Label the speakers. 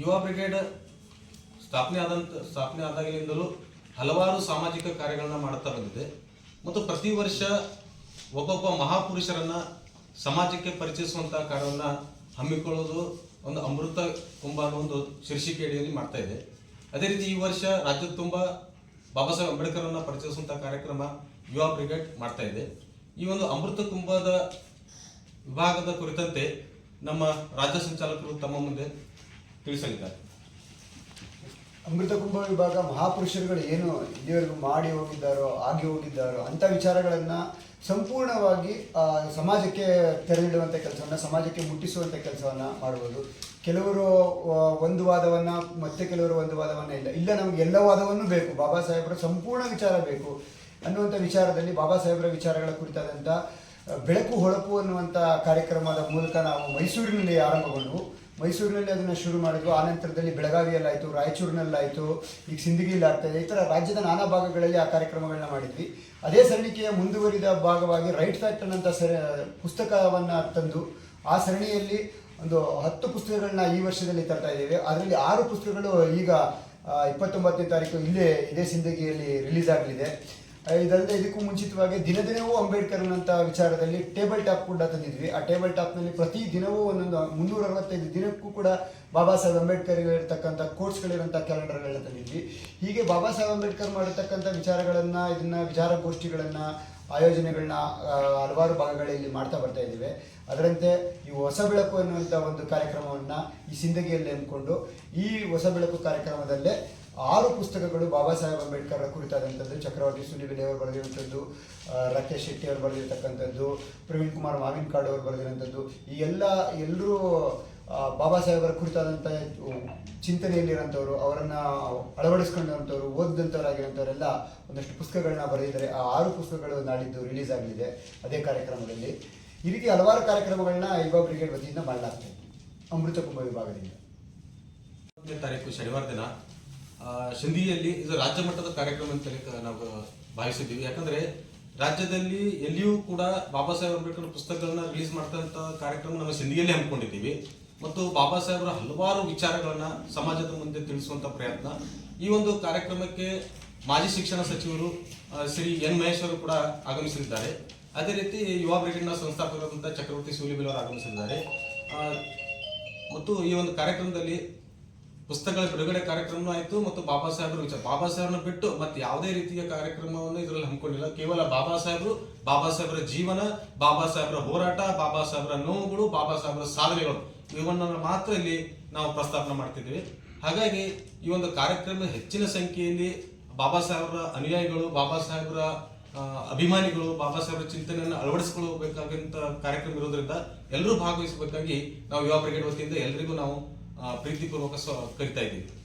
Speaker 1: ಯುವ ಬ್ರಿಗೇಡ್ ಸ್ಥಾಪನೆ ಆದಂತ, ಸ್ಥಾಪನೆ ಆದಾಗಲಿಂದಲೂ ಹಲವಾರು ಸಾಮಾಜಿಕ ಕಾರ್ಯಗಳನ್ನ ಮಾಡುತ್ತಾ ಬಂದಿದೆ. ಮತ್ತು ಪ್ರತಿ ವರ್ಷ ಒಬ್ಬೊಬ್ಬ ಮಹಾಪುರುಷರನ್ನ ಸಮಾಜಕ್ಕೆ ಪರಿಚಯಿಸುವಂತಹ ಕಾರ್ಯವನ್ನ ಹಮ್ಮಿಕೊಳ್ಳೋದು ಒಂದು ಅಮೃತ ಕುಂಭ ಅನ್ನೋ ಒಂದು ಶೀರ್ಷಿಕೆ ಅಡಿಯಲ್ಲಿ ಮಾಡ್ತಾ ಇದೆ. ಅದೇ ರೀತಿ ಈ ವರ್ಷ ರಾಜ್ಯದ ತುಂಬ ಬಾಬಾ ಸಾಹೇಬ್ ಅಂಬೇಡ್ಕರನ್ನು ಪರಿಚಯಿಸುವಂತಹ ಕಾರ್ಯಕ್ರಮ ಯುವ ಬ್ರಿಗೇಡ್ ಮಾಡ್ತಾ ಇದೆ. ಈ ಒಂದು ಅಮೃತ ಕುಂಭದ ವಿಭಾಗದ ಕುರಿತಂತೆ ನಮ್ಮ ರಾಜ್ಯ ಸಂಚಾಲಕರು ತಮ್ಮ ಮುಂದೆ ತಿಳಿಸಲಿದ್ದಾರೆ
Speaker 2: ಅಮೃತ ಕುಂಭ ವಿಭಾಗ ಮಹಾಪುರುಷರುಗಳು ಏನು ಇಲ್ಲಿವರೆಗೂ ಮಾಡಿ ಹೋಗಿದ್ದಾರೋ, ಆಗಿ ಹೋಗಿದ್ದಾರೋ ಅಂಥ ವಿಚಾರಗಳನ್ನು ಸಂಪೂರ್ಣವಾಗಿ ಸಮಾಜಕ್ಕೆ ತೆರೆದಿಡುವಂಥ ಕೆಲಸವನ್ನು, ಸಮಾಜಕ್ಕೆ ಮುಟ್ಟಿಸುವಂಥ ಕೆಲಸವನ್ನು ಮಾಡ್ಬೋದು. ಕೆಲವರು ಒಂದು ವಾದವನ್ನು, ಮತ್ತೆ ಕೆಲವರು ಒಂದು ವಾದವನ್ನು ಇಲ್ಲ. ಇಲ್ಲ, ನಮಗೆ ಎಲ್ಲ ವಾದವನ್ನು ಬೇಕು. ಬಾಬಾ ಸಾಹೇಬರ ಸಂಪೂರ್ಣ ವಿಚಾರ ಬೇಕು ಅನ್ನುವಂಥ ವಿಚಾರದಲ್ಲಿ ಬಾಬಾ ಸಾಹೇಬರ ವಿಚಾರಗಳ ಕುರಿತಾದಂಥ ಬೆಳಕು ಹೊಳಪು ಅನ್ನುವಂಥ ಕಾರ್ಯಕ್ರಮದ ಮೂಲಕ ನಾವು ಮೈಸೂರಿನಲ್ಲಿ ಆರಂಭಗೊಂಡು ಮೈಸೂರಿನಲ್ಲಿ ಅದನ್ನು ಶುರು ಮಾಡಿದ್ವು ಆ ನಂತರದಲ್ಲಿ ಬೆಳಗಾವಿಯಲ್ಲಾಯಿತು, ರಾಯಚೂರಿನಲ್ಲಾಯಿತು, ಈಗ ಸಿಂದಗಿಯಲ್ಲಿ ಆಗ್ತಾ ಇದೆ ಈ ಥರ ರಾಜ್ಯದ ನಾನಾ ಭಾಗಗಳಲ್ಲಿ ಆ ಕಾರ್ಯಕ್ರಮಗಳನ್ನ ಮಾಡಿದ್ವಿ. ಅದೇ ಸರಣಿಕೆಯ ಮುಂದುವರಿದ ಭಾಗವಾಗಿ ರೈಟ್ ಫ್ಯಾಕ್ಟರ್ ಅಂತ ಸರ, ಪುಸ್ತಕವನ್ನು ತಂದು, ಆ ಸರಣಿಯಲ್ಲಿ ಒಂದು ಹತ್ತು ಪುಸ್ತಕಗಳನ್ನ ಈ ವರ್ಷದಲ್ಲಿ ತರ್ತಾ ಇದ್ದೇವೆ. ಅದರಲ್ಲಿ ಆರು ಪುಸ್ತಕಗಳು ಈಗ ಇಪ್ಪತ್ತೊಂಬತ್ತನೇ ತಾರೀಕು ಇಲ್ಲೇ, ಇದೇ ಸಿಂದಗಿಯಲ್ಲಿ ರಿಲೀಸ್ ಆಗಲಿದೆ. ಇದಲ್ಲದೆ ಇದಕ್ಕೂ ಮುಂಚಿತವಾಗಿ ದಿನ ದಿನವೂ ಅಂಬೇಡ್ಕರ್ ಅನ್ನೋಂಥ ವಿಚಾರದಲ್ಲಿ ಟೇಬಲ್ ಟಾಪ್ ಕೂಡ ತಂದಿದ್ವಿ. ಆ ಟೇಬಲ್ ಟಾಪ್ನಲ್ಲಿ ಪ್ರತಿ ದಿನವೂ ಒಂದೊಂದು ಮುನ್ನೂರ ಅರವತ್ತೈದು ದಿನಕ್ಕೂ ಕೂಡ ಬಾಬಾ ಸಾಹೇಬ್ ಅಂಬೇಡ್ಕರ್ ಇರತಕ್ಕಂಥ ಕೋರ್ಸ್ಗಳಿರುವಂಥ ಕ್ಯಾಲೆಂಡರ್ಗಳನ್ನ ತಂದಿದ್ವಿ. ಹೀಗೆ ಬಾಬಾ ಸಾಹೇಬ್ ಅಂಬೇಡ್ಕರ್ ಮಾಡಿರ್ತಕ್ಕಂಥ ವಿಚಾರಗಳನ್ನು, ಇದನ್ನು ವಿಚಾರಗೋಷ್ಠಿಗಳನ್ನು, ಆಯೋಜನೆಗಳನ್ನ ಹಲವಾರು ಭಾಗಗಳಲ್ಲಿ ಮಾಡ್ತಾ ಬರ್ತಾ ಇದ್ದೀವಿ. ಅದರಂತೆ ಈ ಹೊಸ ಬೆಳಕು ಅನ್ನುವಂಥ ಒಂದು ಕಾರ್ಯಕ್ರಮವನ್ನು ಈ ಸಿಂದಗಿಯಲ್ಲಿ ಅಂದ್ಕೊಂಡು ಈ ಹೊಸ ಬೆಳಕು ಕಾರ್ಯಕ್ರಮದಲ್ಲೇ ಆರು ಪುಸ್ತಕಗಳು ಬಾಬಾ ಸಾಹೇಬ್ ಅಂಬೇಡ್ಕರ್ ಕುರಿತಾದಂಥದ್ದು. ಚಕ್ರವರ್ತಿ ಸುಲಿಬೆಲೆ ಅವರು ಬರೆದಿರುವಂಥದ್ದು ರಾಕೇಶ್ ಶೆಟ್ಟಿ ಅವರು ಬರೆದಿರತಕ್ಕಂಥದ್ದು, ಪ್ರವೀಣ್ ಕುಮಾರ್ ಮಾವಿನಕಾಡು ಅವರು ಬರೆದಿರುವಂಥದ್ದು ಈ ಎಲ್ಲ ಎಲ್ಲರೂ ಬಾಬಾ ಸಾಹೇಬರ ಕುರಿತಾದಂಥ ಚಿಂತನೆಯಲ್ಲಿರೋಂಥವ್ರು ಅವರನ್ನು ಅಳವಡಿಸ್ಕೊಂಡಂಥವ್ರು ಓದಿದಂಥವರಾಗಿರೋಂಥವರೆಲ್ಲ ಒಂದಷ್ಟು ಪುಸ್ತಕಗಳನ್ನ ಬರೆದಿದ್ದಾರೆ. ಆ ಆರು ಪುಸ್ತಕಗಳು ನಾಡಿದ್ದು ರಿಲೀಸ್ ಆಗಲಿದೆ ಅದೇ ಕಾರ್ಯಕ್ರಮದಲ್ಲಿ. ಈ ರೀತಿ ಹಲವಾರು ಕಾರ್ಯಕ್ರಮಗಳನ್ನ ಯುವ ಬ್ರಿಗೇಡ್ ವತಿಯಿಂದ ಮಾಡಲಾಗ್ತದೆ ಅಮೃತ ಕುಂಭ ವಿಭಾಗದಿಂದ.
Speaker 1: ತಾರೀಕು ಶನಿವಾರ ದಿನ ಆ, ಶಿಂದಿಯಲ್ಲಿ ಇದು ರಾಜ್ಯ ಮಟ್ಟದ ಕಾರ್ಯಕ್ರಮ ಅಂತ ನಾವು ಭಾವಿಸಿದ್ದೀವಿ. ಯಾಕಂದ್ರೆ ರಾಜ್ಯದಲ್ಲಿ ಎಲ್ಲಿಯೂ ಕೂಡ ಬಾಬಾ ಸಾಹೇಬ್ ಅಂಬೇಡ್ಕರ್ ಪುಸ್ತಕಗಳನ್ನ ರಿಲೀಸ್ ಮಾಡ್ತಕ್ಕಂಥ ಕಾರ್ಯಕ್ರಮ ನಮ್ಮ ಸಿಂಧಿಯಲ್ಲಿ ಹಮ್ಮಿಕೊಂಡಿದ್ದೀವಿ. ಮತ್ತು ಬಾಬಾ ಸಾಹೇಬರ ಹಲವಾರು ವಿಚಾರಗಳನ್ನ ಸಮಾಜದ ಮುಂದೆ ತಿಳಿಸುವಂತ ಪ್ರಯತ್ನ. ಈ ಒಂದು ಕಾರ್ಯಕ್ರಮಕ್ಕೆ ಮಾಜಿ ಶಿಕ್ಷಣ ಸಚಿವರು ಶ್ರೀ ಎನ್ ಮಹೇಶ್ ಅವರು ಕೂಡ ಆಗಮಿಸಲಿದ್ದಾರೆ ಅದೇ ರೀತಿ ಯುವ ಬ್ರಿಗೇಡ್ನ ಸಂಸ್ಥಾಪಕರಾದಂಥ ಚಕ್ರವರ್ತಿ ಸೂಲಿಬಿಲ್ ಅವರು ಆಗಮಿಸಲಿದ್ದಾರೆ ಮತ್ತು ಈ ಒಂದು ಕಾರ್ಯಕ್ರಮದಲ್ಲಿ ಪುಸ್ತಕಗಳ ಬಿಡುಗಡೆ ಕಾರ್ಯಕ್ರಮ ಆಯಿತು ಮತ್ತು ಬಾಬಾ ಸಾಹೇಬರ ವಿಚಾರ ಬಾಬಾ ಸಾಹೇಬ್ರನ್ನ ಬಿಟ್ಟು ಮತ್ತೆ ಯಾವುದೇ ರೀತಿಯ ಕಾರ್ಯಕ್ರಮವನ್ನು ಇದರಲ್ಲಿ ಹಮ್ಮಿಕೊಂಡಿಲ್ಲ. ಕೇವಲ ಬಾಬಾ ಸಾಹೇಬರು, ಬಾಬಾ ಸಾಹೇಬರ ಜೀವನ, ಬಾಬಾ ಸಾಹೇಬರ ಹೋರಾಟ, ಬಾಬಾ ಸಾಹೇಬರ ನೋವುಗಳು, ಬಾಬಾ ಸಾಹೇಬರ ಸಾಧನೆಗಳು ಇವನ್ನ ಮಾತ್ರ ಇಲ್ಲಿ ನಾವು ಪ್ರಸ್ತಾಪನೆ ಮಾಡ್ತಿದ್ದೀವಿ. ಹಾಗಾಗಿ ಈ ಒಂದು ಕಾರ್ಯಕ್ರಮ ಹೆಚ್ಚಿನ ಸಂಖ್ಯೆಯಲ್ಲಿ ಬಾಬಾ ಸಾಹೇಬರ ಅನುಯಾಯಿಗಳು, ಬಾಬಾ ಸಾಹೇಬರ ಅಭಿಮಾನಿಗಳು, ಬಾಬಾ ಸಾಹೇಬರ ಚಿಂತನೆಯನ್ನು ಅಳವಡಿಸಿಕೊಳ್ಳಬೇಕಾದಂತಹ ಕಾರ್ಯಕ್ರಮ ಇರೋದ್ರಿಂದ ಎಲ್ಲರೂ ಭಾಗವಹಿಸಬೇಕಾಗಿ ನಾವು ಯುವ ಬ್ರಿಗೇಡ್ ವತಿಯಿಂದ ಎಲ್ಲರಿಗೂ ನಾವು ಆ, ಪ್ರೀತಿಪೂರ್ವಕ ಸ್ವ ಕರಿತಾ ಇದ್ದೀವಿ